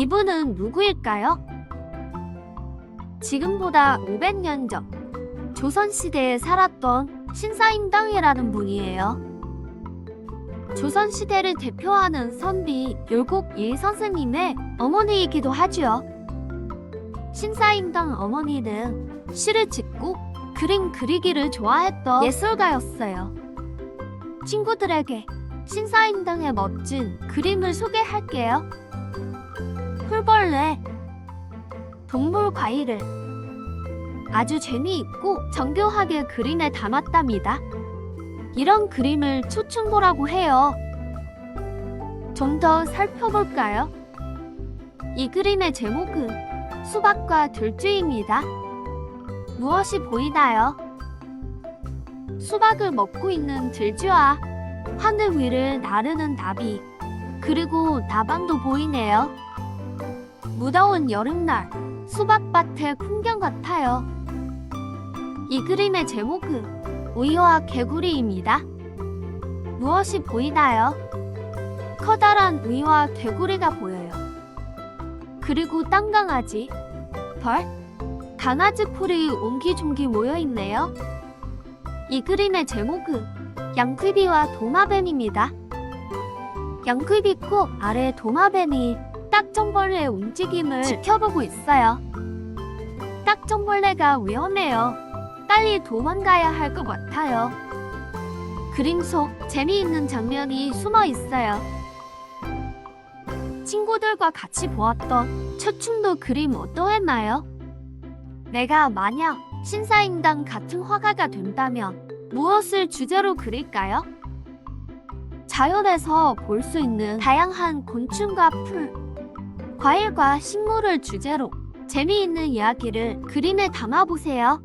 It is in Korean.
이분은 누구일까요? 지금보다 500년 전 조선시대에 살았던 신사임당이라는 분이에요. 조선시대를 대표하는 선비 율곡 이 선생님의 어머니이기도 하죠. 신사임당 어머니는 시를 짓고 그림 그리기를 좋아했던 예술가였어요. 친구들에게 신사임당의 멋진 그림을 소개할게요. 풀벌레, 동물 과일을 아주 재미있고 정교하게 그림에 담았답니다. 이런 그림을 초충고라고 해요. 좀 더 살펴볼까요? 이 그림의 제목은 수박과 들쥐입니다. 무엇이 보이나요? 수박을 먹고 있는 들쥐와 하늘 위를 나르는 나비, 그리고 나방도 보이네요. 무더운 여름날 수박밭의 풍경 같아요. 이 그림의 제목은 우유와 개구리입니다. 무엇이 보이나요? 커다란 우유와 개구리가 보여요. 그리고 땅강아지, 벌, 강아지 풀이 옹기종기 모여 있네요. 이 그림의 제목은 양귀비와 도마뱀입니다. 양귀비 코 아래 도마뱀이 딱정벌레의 움직임을 지켜보고 있어요. 딱정벌레가 위험해요. 빨리 도망가야 할 것 같아요. 그림 속 재미있는 장면이 숨어 있어요. 친구들과 같이 보았던 최충도 그림 어떠했나요? 내가 만약 신사임당 같은 화가가 된다면 무엇을 주제로 그릴까요? 자연에서 볼 수 있는 다양한 곤충과 풀, 과일과 식물을 주제로 재미있는 이야기를 그림에 담아보세요.